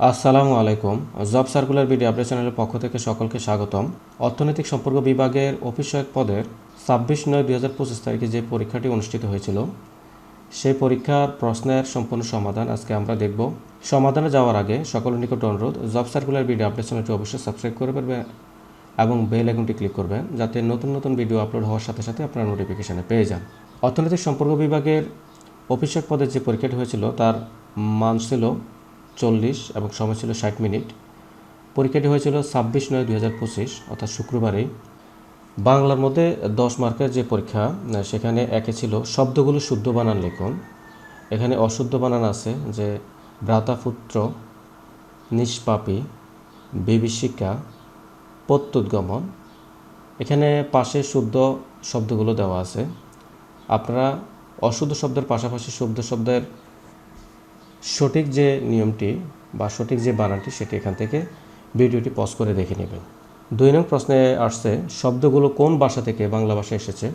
আসসালামু আলাইকুম। Job circular video update চ্যানেলের পক্ষ থেকে সকলকে স্বাগতম। অর্থনৈতিক সম্পর্ক বিভাগের অফিস সহায়ক পদের ছাব্বিশ নয় দুই হাজার পঁচিশ তারিখে যে পরীক্ষাটি অনুষ্ঠিত হয়েছিল, সেই পরীক্ষার প্রশ্নের সম্পূর্ণ সমাধান আজকে আমরা দেখব। সমাধানে যাওয়ার আগে সকলের নিকট অনুরোধ, জব সার্কুলার ভিডিও আপডেট চ্যানেলটি অবশ্যই সাবস্ক্রাইব করে পারবেন এবং বেল আইকনটি ক্লিক করবেন যাতে নতুন নতুন ভিডিও আপলোড হওয়ার সাথে সাথে আপনারা নোটিফিকেশানে পেয়ে যান। অর্থনৈতিক সম্পর্ক বিভাগের অফিসক পদের যে পরীক্ষাটি হয়েছিল, তার মান ছিল চল্লিশ এবং সময় ছিল ষাট মিনিট। পরীক্ষাটি হয়েছিল ছাব্বিশ নয় দুই অর্থাৎ শুক্রবারেই বাংলার মধ্যে দশ মার্কের যে পরীক্ষা, সেখানে একে ছিল শব্দগুলো শুদ্ধ বানান লিখুন। এখানে অশুদ্ধ বানান আছে যে ভ্রাতাপুত্র, নিষ্পাপী, বিভীষিকা, প্রত্যুদ্গমন। এখানে পাশে শুদ্ধ শব্দগুলো দেওয়া আছে। আপনারা অশুদ্ধ শব্দের পাশাপাশি শুদ্ধ শব্দের সঠিক যে নিয়মটি বা সঠিক যে বানানটি সেটি এখান থেকে ভিডিওটি পজ করে দেখে নেবেন। দুই নং প্রশ্নে আসছে, শব্দগুলো কোন ভাষা থেকে বাংলা ভাষায় এসেছে?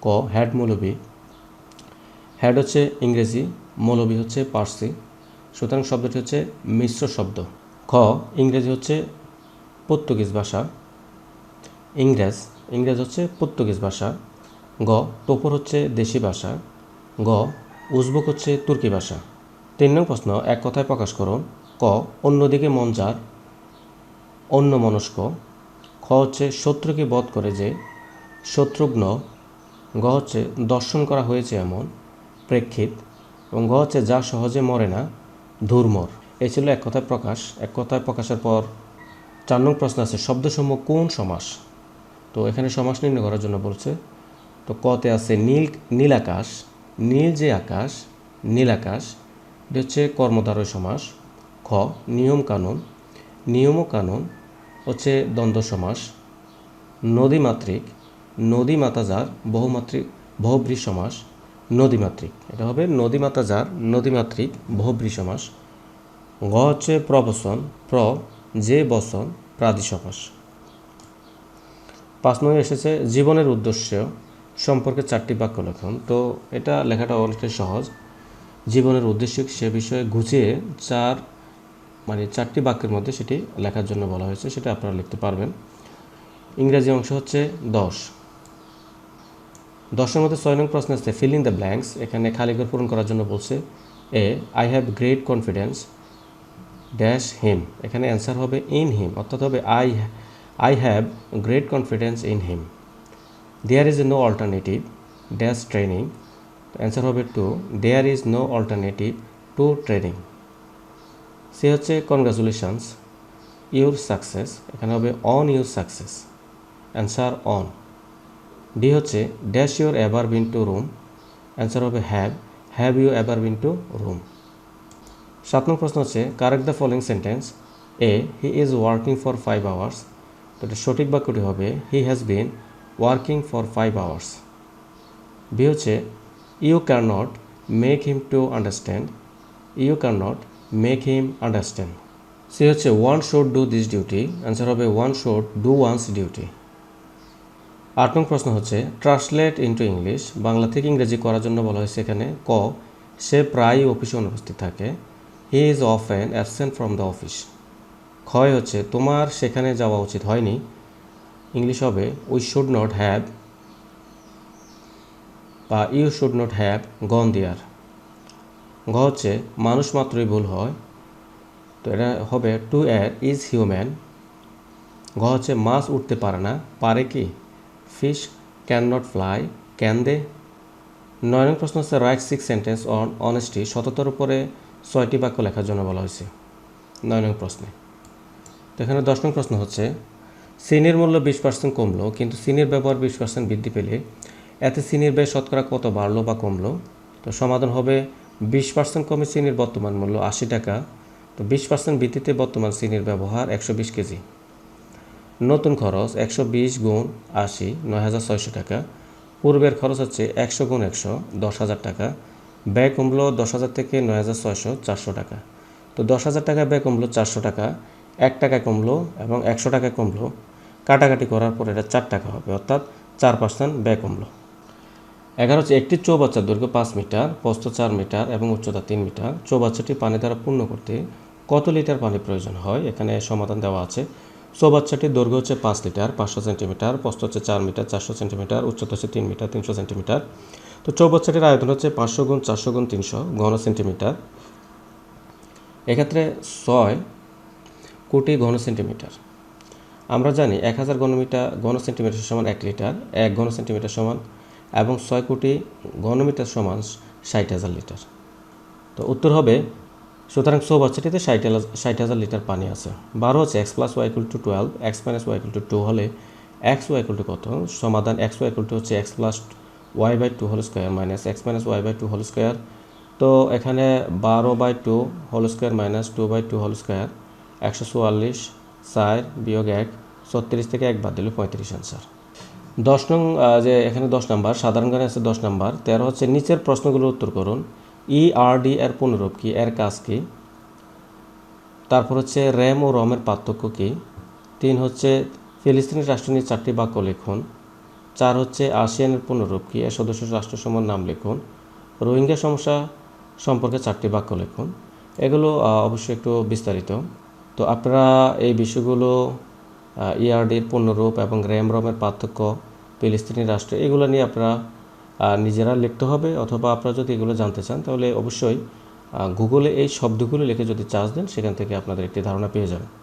ক হ্যাড মৌলবী। হ্যাড হচ্ছে ইংরেজি, মৌলবী হচ্ছে পার্সি। সুতরাং শব্দটি হচ্ছে মিশ্র শব্দ। খ, ইংরেজি হচ্ছে পর্তুগিজ ভাষা। ইংরেজ ইংরেজ হচ্ছে পর্তুগিজ ভাষা। গ, টোপর হচ্ছে দেশি ভাষা। গ, উজবুক হচ্ছে তুর্কি ভাষা। তিন নং প্রশ্ন, এক কথায় প্রকাশ করুন ক, অন্যদিকে মন যার, অন্য মনস্ক, খ হচ্ছে শত্রুকে বধ করে যে শত্রুঘ্ন, গ হচ্ছে দর্শন করা হয়েছে এমন, প্রেক্ষিত, এবং গ হচ্ছে যা সহজে মরে না, ধুরমর। এ ছিল এক কথায় প্রকাশ, এক কথায় প্রকাশের পর চার নং প্রশ্ন আছে, শব্দসমূহ কোন সমাস? তো এখানে সমাস নির্ণয় করার জন্য বলছে, তো কতে আছে নীল নীল আকাশ নীল যে আকাশ নীল আকাশ এটি হচ্ছে কর্মধারয় সমাস, খ নিয়ম কানুন নিয়ম কানুন হচ্ছে দ্বন্দ্ব সমাস, নদীমাতৃক নদী মাতাজার বহুমাত্রিক বহুব্রী সমাস, নদীমাতৃক। এটা হবে নদীমাতাজার, নদীমাতৃক, বহুব্রী সমাস। গ হচ্ছে প্রবসন, প্র, যে বসন, প্রাদি সমাস। পাঁচ নয় এসেছে জীবনের উদ্দেশ্য সম্পর্কে চারটি বাক্য লেখন। তো এটা লেখাটা অনেকটাই সহজ। জীবনের উদ্দেশ্য সে বিষয়ে গুছিয়ে চার মানে চারটি বাক্যের মধ্যে সেটি লেখার জন্য বলা হয়েছে, সেটা আপনারা লিখতে পারবেন। ইংরেজি অংশ হচ্ছে দশ। দশের মধ্যে ছয় নং প্রশ্ন আসছে ফিল দ্য ব্ল্যাঙ্কস এখানে খালিঘর পূরণ করার জন্য বলছে A I have great confidence dash him এখানে অ্যান্সার হবে ইন হিম অর্থাৎ হবে I I have great confidence in him there is a no alternative dash training answer হবে to there is no alternative to training C হচ্ছে congratulations your success এখানে হবে on your success answer on D হচ্ছে dash your ever been to room answer হবে have have you ever been to room সাত নম্বর প্রশ্ন হচ্ছে correct the following sentence A he is working for five hours তো এটা সঠিক বাক্যটি হবে he has been working for five hours B হচ্ছে not make him to understand you can not make him understand C হচ্ছে one should do this duty answer হবে one should do one's duty আট নং প্রশ্ন হচ্ছে translate into English Bangla থেকে ইংরেজি করার জন্য বলা হয়েছে এখানে, ক, সে প্রায়ই অফিসে অনুপস্থিত থাকে। He is of an absent from the office ক্ষয় হচ্ছে, তোমার সেখানে যাওয়া উচিত হয়নি। ইংলিশ হবে উই শুড নট হ্যাভ বা you should not have gone there ঘ হচ্ছে, মানুষ মাত্রই ভুল হয়। তো এটা হবে টু এর ইজ হিউম্যান ঘ হচ্ছে, মাছ উঠতে পারে না। পারে কি? Fish can not fly can they নয় প্রশ্ন হচ্ছে right six sentence on honesty সততার উপরে ছয়টি বাক্য লেখার জন্য বলা হয়েছে। নয় প্রশ্নে। তো এখানে দশ নং প্রশ্ন হচ্ছে, চিনির মূল্য বিশ পার্সেন্ট কমলো, কিন্তু চিনির ব্যবহার বিশ পার্সেন্ট বৃদ্ধি পেলে এতে চিনির ব্যয় শতকরা কত বাড়লো বা কমলো? তো সমাধান হবে বিশ পার্সেন্ট কমে চিনির বর্তমান মূল্য আশি টাকা। তো বিশ পার্সেন্ট ভিত্তিতে বর্তমান চিনির ব্যবহার একশো বিশ কেজি। নতুন খরচ একশো বিশ গুণ আশি, নয় হাজার ছয়শো টাকা। পূর্বের খরচ হচ্ছে একশো গুণ একশো, দশ হাজার টাকা। ব্যয় কমলো দশ হাজার থেকে নয় হাজার ছয়শো চারশো টাকা। তো দশ হাজার টাকা ব্যয় কমলো চারশো টাকা, এক টাকা কমলো এবং একশো টাকা কমলো। কাটাকাটি করার পর এটা চার টাকা হবে, অর্থাৎ চার পার্সেন্ট ব্যয় কমলো। এগারো হচ্ছে একটি চৌবাচ্চার দৈর্ঘ্য পাঁচ মিটার, প্রস্থ চার মিটার এবং উচ্চতা তিন মিটার। চৌবাচ্চাটি পানি দ্বারা পূর্ণ করতে কত লিটার পানি প্রয়োজন হয়? এখানে সমাধান দেওয়া আছে। চৌবাচ্চাটির দৈর্ঘ্য হচ্ছে পাঁচ লিটার, পাঁচশো সেন্টিমিটার, প্রস্থ হচ্ছে চার মিটার, চারশো সেন্টিমিটার, উচ্চতা হচ্ছে তিন মিটার, তিনশো সেন্টিমিটার। তো চৌবাচ্চাটির আয়তন হচ্ছে পাঁচশো গুণ চারশো গুণ তিনশো ঘন সেন্টিমিটার। এক্ষেত্রে ছয় কোটি ঘন সেন্টিমিটার। আমরা জানি এক হাজার ঘনমিটার, ঘন সেন্টিমিটার সমান এক লিটার, এক ঘন সেন্টিমিটার সমান এবং ছয় কোটি ঘনমিটার সমান ষাট হাজার লিটার। তো উত্তর হবে, সুতরাং চৌবাচ্চাটিতে ষাট ষাট হাজার লিটার পানি আছে। বারো হচ্ছে X plus Y equal to twelve, X minus Y equal to two হলে এক্স ওয়াই ইকুয়াল টু কত? সমাধান এক্স ওয়াই ইকুয়াল টু হচ্ছে X plus Y by two whole square minus X minus Y by two whole square. তো এখানে বারো by two whole square minus two by two whole square, একশো চুয়াল্লিশ চার বিয়োগ এক, ছত্রিশ থেকে এক বাদ দিলে পঁয়ত্রিশ অ্যান্সার দশ নং যে এখানে দশ নাম্বার, সাধারণ জ্ঞানে আছে দশ নাম্বার। তেরো হচ্ছে নিচের প্রশ্নগুলোর উত্তর করুন। ই আর ডি এর পুনরূপ কি? এর কাজ কি? তারপর হচ্ছে র্যাম ও রমের পার্থক্য কি? তিন হচ্ছে ফিলিস্তিনি রাষ্ট্র নিয়ে চারটি বাক্য লিখুন। চার হচ্ছে আসিয়ানের পুনরূপ কি? এর সদস্য রাষ্ট্রসমূহের নাম লিখুন। রোহিঙ্গা সমস্যা সম্পর্কে চারটি বাক্য লিখুন। এগুলো অবশ্যই একটু বিস্তারিত। তো আপনারা এই বিষয়গুলো ইআরডির পূর্ণরূপ এবং র্যাম রমের পার্থক্য ফিলিস্তিনি রাষ্ট্র, এগুলো নিয়ে আপনারা নিজেরা লিখতে হবে অথবা আপনারা যদি এগুলো জানতে চান তাহলে অবশ্যই গুগলে এই শব্দগুলো লিখে যদি চার্জ দেন সেখান থেকে আপনাদের একটি ধারণা পেয়ে যাবেন।